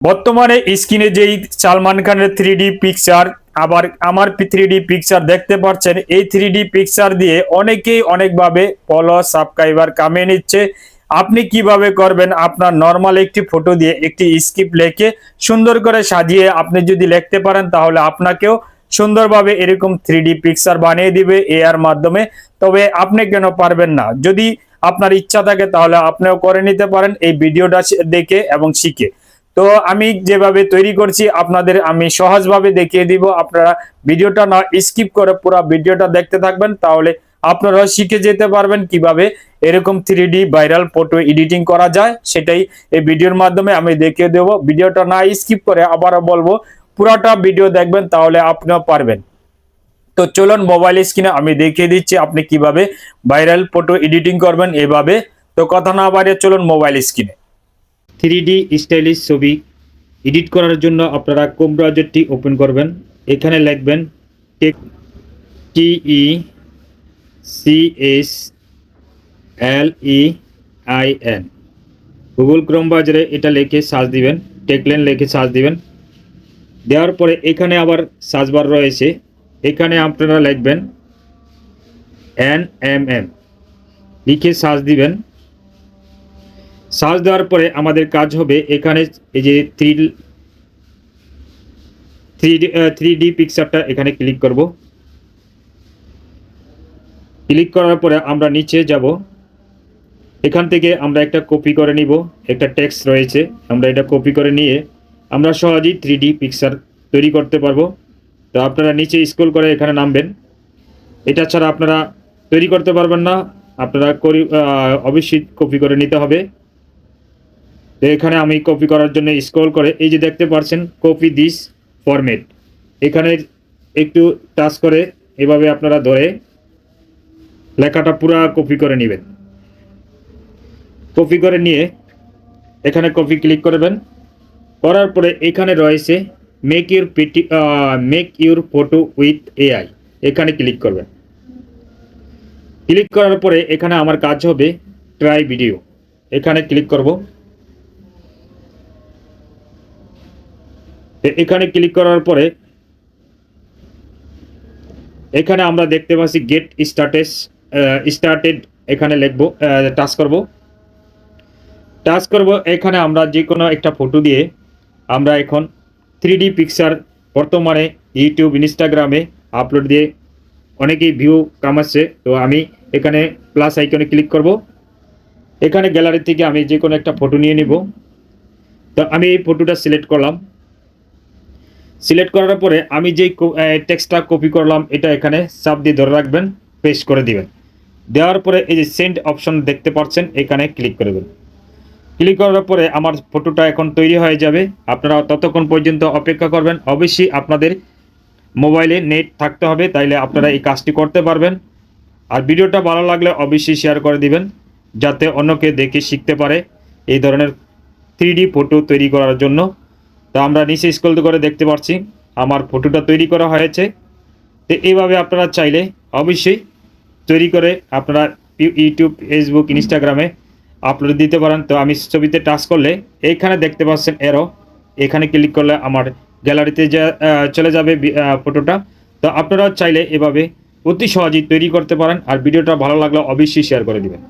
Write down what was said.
বর্তমানে স্ক্রিনে যেই সালমান খানের থ্রি পিকচার আবার আমার থ্রি পিকচার দেখতে পাচ্ছেন, এই থ্রি পিকচার দিয়ে অনেকেই অনেকভাবে ফলো সাবস্ক্রাইবার কামিয়ে নিচ্ছে। আপনি কীভাবে করবেন? আপনার নর্মাল একটি ফটো দিয়ে একটি স্ক্রিপ্ট লেখে সুন্দর করে সাজিয়ে আপনি যদি লিখতে পারেন, তাহলে আপনাকেও সুন্দরভাবে এরকম থ্রি পিকচার বানিয়ে দিবে এআর মাধ্যমে। তবে আপনি কেন পারবেন না? যদি আপনার ইচ্ছা থাকে, তাহলে আপনিও করে নিতে পারেন এই ভিডিওটা দেখে এবং শিখে। তো আমি যেভাবে তৈরি করছি, আপনাদের আমি সহজভাবে দেখিয়ে দিব। আপনারা ভিডিওটা না স্কিপ করে পুরো ভিডিওটা দেখতে থাকবেন, তাহলে আপনারা শিখে যেতে পারবেন কীভাবে এরকম থ্রি ভাইরাল ফটো এডিটিং করা যায়। সেটাই এই ভিডিওর মাধ্যমে আমি দেখিয়ে দেব। ভিডিওটা না স্কিপ করে আবারও বলব, পুরাটা ভিডিও দেখবেন, তাহলে আপনিও পারবেন। তো চলুন মোবাইল স্ক্রিনে আমি দেখিয়ে দিচ্ছি আপনি কীভাবে ভাইরাল ফটো এডিটিং করবেন এভাবে। তো কথা না বাড়িয়ে চলুন মোবাইল স্ক্রিনে থ্রি ডি স্টাইলিশ ছবি এডিট করার জন্য আপনারা কোম ব্রাউজারটি ওপেন করবেন। এখানে লিখবেন tech T E C S L E I N. Google Chrome ব্রাউজারে এটা লিখে সার্চ দিবেন, টেকলেন লিখে সার্চ দিবেন। দেওয়ার পরে এখানে আবার সার্চ রয়েছে। এখানে আপনারা লিখবেন এন এম এম। লিখে সার্চ দিবেন। সার্চ দেওয়ার পরে আমাদের কাজ হবে এখানে এই যে থ্রি থ্রি থ্রি ডি পিকচারটা এখানে ক্লিক করব। ক্লিক করার পরে আমরা নিচে যাব। এখান থেকে আমরা একটা কপি করে নিব। একটা টেক্সট রয়েছে। আমরা এটা কপি করে নিয়ে আমরা সহজেই থ্রি ডি পিকচার তৈরি করতে পারব। তো আপনারা নিচে স্ক্রল করে এখানে নামবেন। এটা ছাড়া আপনারা তৈরি করতে পারবেন না। আপনারা করি অবশ্যই কপি করে নিতে হবে। এখানে আমি কপি করার জন্য স্ক্রল করে, এই যে দেখতে পাচ্ছেন কপি দিস ফরম্যাট এখানে একটু টাচ করে, এভাবে আপনারা ধরে লেখাটা পুরা কপি করে নেবেন। কপি করে নিয়ে এখানে কপি ক্লিক করবেন করার পরে এখানে রয়েছে make your PT make your photo with AI এখানে ক্লিক করবেন। ক্লিক করার পরে এখানে আমার কাজ হবে ট্রাই ভিডিও এখানে ক্লিক করব। এখানে ক্লিক করার পরে এখানে আমরা দেখতে পাচ্ছি গেট স্টার্টেস স্টার্টেড এখানে লিখব টাচ করব। টাচ করব, এখানে আমরা যে কোনো একটা ফটো দিয়ে আমরা এখন থ্রি পিকচার বর্তমানে ইউটিউব ইনস্টাগ্রামে আপলোড দিয়ে অনেকেই ভিউ কামাচ্ছে। তো আমি এখানে প্লাস আইকনে ক্লিক করব। এখানে গ্যালারি থেকে আমি যে কোনো একটা ফটো নিয়ে নিব। তো আমি এই ফটোটা সিলেক্ট করলাম। সিলেক্ট করার পরে আমি যেই টেক্সটটা কপি করলাম, এটা এখানে চাপ দিয়ে ধরে রাখবেন পেস্ট করে দিবেন। দেওয়ার পরে এই যে সেন্ড অপশন দেখতে পাচ্ছেন, এখানে ক্লিক করে দেবেন। ক্লিক করার পরে আমার ফটোটা এখন তৈরি হয়ে যাবে। আপনারা ততক্ষণ পর্যন্ত অপেক্ষা করবেন। অবশ্যই আপনাদের মোবাইলে নেট থাকতে হবে, তাইলে আপনারা এই কাজটি করতে পারবেন। আর ভিডিওটা ভালো লাগলে অবশ্যই শেয়ার করে দিবেন, যাতে অন্যকে দেখে শিখতে পারে এই ধরনের থ্রি ফটো তৈরি করার জন্য। তো আমরা নিচে স্কুল করে দেখতে পাচ্ছি আমার ফটোটা তৈরি করা হয়েছে। তো এইভাবে আপনারা চাইলে অবশ্যই তৈরি করে আপনারা ইউটিউব ফেসবুক ইনস্টাগ্রামে আপলোড দিতে পারেন। তো আমি ছবিতে টাচ করলে এইখানে দেখতে পাচ্ছেন এরো এখানে ক্লিক করলে আমার গ্যালারিতে যা চলে যাবে ফটোটা তো আপনারাও চাইলে এভাবে অতি সহজেই তৈরি করতে পারেন। আর ভিডিওটা ভালো লাগলে অবশ্যই শেয়ার করে দিবেন।